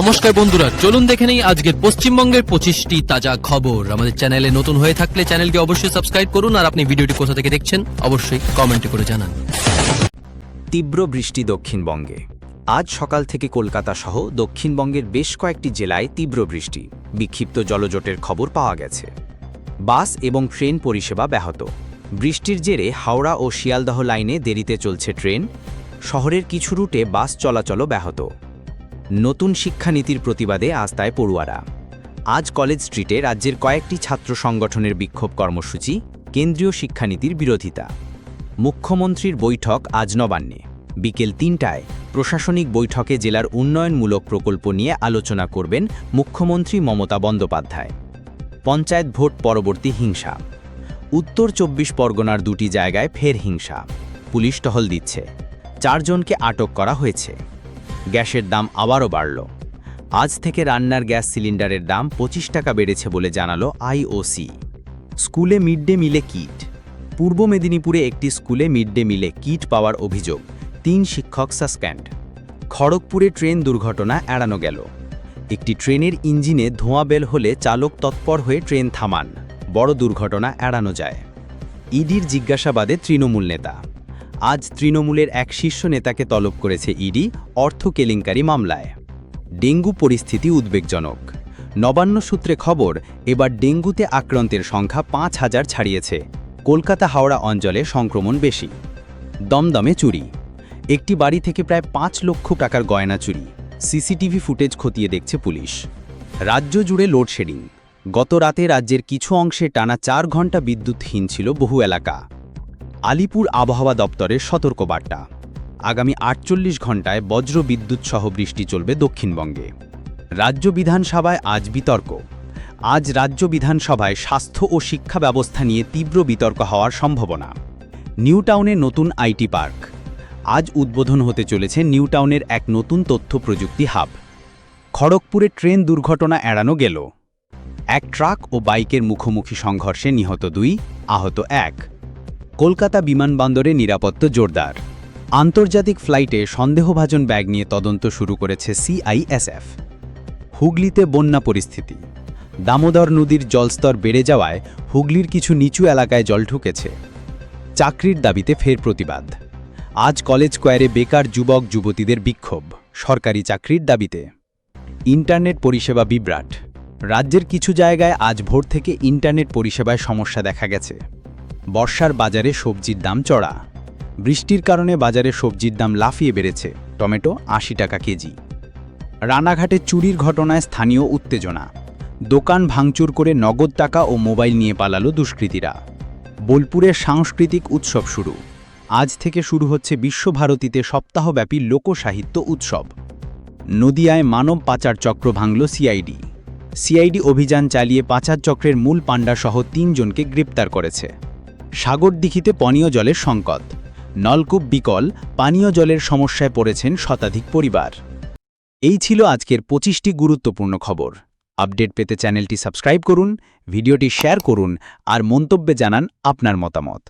নমস্কার বন্ধুরা, চলুন দেখে নেই আজকের পশ্চিমবঙ্গের পঁচিশটি তাজা খবর। আমাদের চ্যানেলে নতুন হয়ে থাকলে চ্যানেলটি অবশ্যই সাবস্ক্রাইব করুন আর আপনি ভিডিওটি কোথা থেকে দেখছেন অবশ্যই কমেন্টে করে জানান। তীব্র বৃষ্টি দক্ষিণবঙ্গে। আজ সকাল থেকে কলকাতা সহ দক্ষিণবঙ্গের বেশ কয়েকটি জেলায় তীব্র বৃষ্টি। বিক্ষিপ্ত জলজটের খবর পাওয়া গেছে। বাস এবং ট্রেন পরিষেবা ব্যাহত। বৃষ্টির জেরে হাওড়া ও শিয়ালদহ লাইনে দেরিতে চলছে ট্রেন। শহরের কিছু রুটে বাস চলাচলও ব্যাহত। নতুন শিক্ষানীতির প্রতিবাদে আস্তায় পড়ুয়ারা। আজ কলেজ স্ট্রিটে রাজ্যের কয়েকটি ছাত্র সংগঠনের বিক্ষোভ কর্মসূচি, কেন্দ্রীয় শিক্ষানীতির বিরোধিতা। মুখ্যমন্ত্রীর বৈঠক আজ নবান্নে। বিকেল তিনটায় প্রশাসনিক বৈঠকে জেলার উন্নয়নমূলক প্রকল্প নিয়ে আলোচনা করবেন মুখ্যমন্ত্রী মমতা বন্দ্যোপাধ্যায়। পঞ্চায়েত ভোট পরবর্তী হিংসা। উত্তর চব্বিশ পরগনার দুটি জায়গায় ফের হিংসা। পুলিশ টহল দিচ্ছে। চারজনকে আটক করা হয়েছে। গ্যাসের দাম আবারও বাড়ল। আজ থেকে রান্নার গ্যাস সিলিন্ডারের দাম পঁচিশ টাকা বেড়েছে বলে জানালো আইওসি স্কুলে মিড ডে মিলে কিট। পূর্ব মেদিনীপুরে একটি স্কুলে মিড ডে মিলে কিট পাওয়ার অভিযোগ, তিন শিক্ষক সাসপেন্ড। খড়গপুরে ট্রেন দুর্ঘটনা এড়ানো গেল। একটি ট্রেনের ইঞ্জিনে ধোঁয়া বেল হলে চালক তৎপর হয়ে ট্রেন থামান। বড় দুর্ঘটনা এড়ানো যায়। ইডির জিজ্ঞাসাবাদে তৃণমূল নেতা আজ তৃণমূলের এক শীর্ষ নেতাকে তলব করেছে ইডি অর্থ কেলেঙ্কারি মামলায়। ডেঙ্গু পরিস্থিতি উদ্বেগজনক। নবান্ন সূত্রে খবর, এবার ডেঙ্গুতে আক্রান্তের সংখ্যা পাঁচ হাজার ছাড়িয়েছে। কলকাতা হাওড়া অঞ্চলে সংক্রমণ বেশি। দমদমে চুরি। একটি বাড়ি থেকে প্রায় পাঁচ লক্ষ টাকার গয়না চুরি। সিসিটিভি ফুটেজ খতিয়ে দেখছে পুলিশ। রাজ্য জুড়ে লোডশেডিং। গত রাতে রাজ্যের কিছু অংশে টানা চার ঘণ্টা বিদ্যুৎহীন ছিল বহু এলাকা। আলিপুর আবহাওয়া দপ্তরের সতর্কবার্তা। আগামী আটচল্লিশ ঘণ্টায় বজ্র বিদ্যুৎ সহ বৃষ্টি চলবে দক্ষিণবঙ্গে। রাজ্য বিধানসভায় আজ বিতর্ক। আজ রাজ্য বিধানসভায় স্বাস্থ্য ও শিক্ষা ব্যবস্থা নিয়ে তীব্র বিতর্ক হওয়ার সম্ভাবনা। নিউ টাউনে নতুন আইটি পার্ক। আজ উদ্বোধন হতে চলেছে নিউ টাউনের এক নতুন তথ্য প্রযুক্তি হাব। খড়গপুরে ট্রেন দুর্ঘটনা এড়ানো গেল। এক ট্রাক ও বাইকের মুখোমুখি সংঘর্ষে নিহত দুই, আহত এক। কলকাতা বিমানবন্দরে নিরাপত্তা জোরদার। আন্তর্জাতিক ফ্লাইটে সন্দেহভাজন ব্যাগ নিয়ে তদন্ত শুরু করেছে সিআইএসএফ। হুগলিতে বন্যা পরিস্থিতি। দামোদর নদীর জলস্তর বেড়ে যাওয়ায় হুগলির কিছু নিচু এলাকায় জল ঢুকেছে। চাকরির দাবিতে ফের প্রতিবাদ। আজ কলেজ স্কোয়ারে বেকার যুবক যুবতীদের বিক্ষোভ, সরকারি চাকরির দাবিতে। ইন্টারনেট পরিষেবা বিভ্রাট। রাজ্যের কিছু জায়গায় আজ ভোর থেকে ইন্টারনেট পরিষেবায় সমস্যা দেখা গেছে। বর্ষার বাজারে সবজির দাম চড়া। বৃষ্টির কারণে বাজারে সবজির দাম লাফিয়ে বেড়েছে। টমেটো আশি টাকা কেজি। রানাঘাটে চুরির ঘটনায় স্থানীয় উত্তেজনা। দোকান ভাঙচুর করে নগদ টাকা ও মোবাইল নিয়ে পালালো দুষ্কৃতীরা। বোলপুরের সাংস্কৃতিক উৎসব শুরু। আজ থেকে শুরু হচ্ছে বিশ্বভারতীতে সপ্তাহব্যাপী লোকসাহিত্য উৎসব। নদিয়ায় মানব পাচার চক্র ভাঙল সিআইডি। সিআইডি অভিযান চালিয়ে পাচার চক্রের মূল পাণ্ডাসহ তিনজনকে গ্রেপ্তার করেছে। সাগরদিঘিতে পানীয় জলের সংকট। নলকূপ বিকল, পানীয় জলের সমস্যায় পড়েছেন শতাধিক পরিবার। এই ছিল আজকের পঁচিশটি গুরুত্বপূর্ণ খবর। আপডেট পেতে চ্যানেলটি সাবস্ক্রাইব করুন, ভিডিওটি শেয়ার করুন, আর মন্তব্যে জানান আপনার মতামত।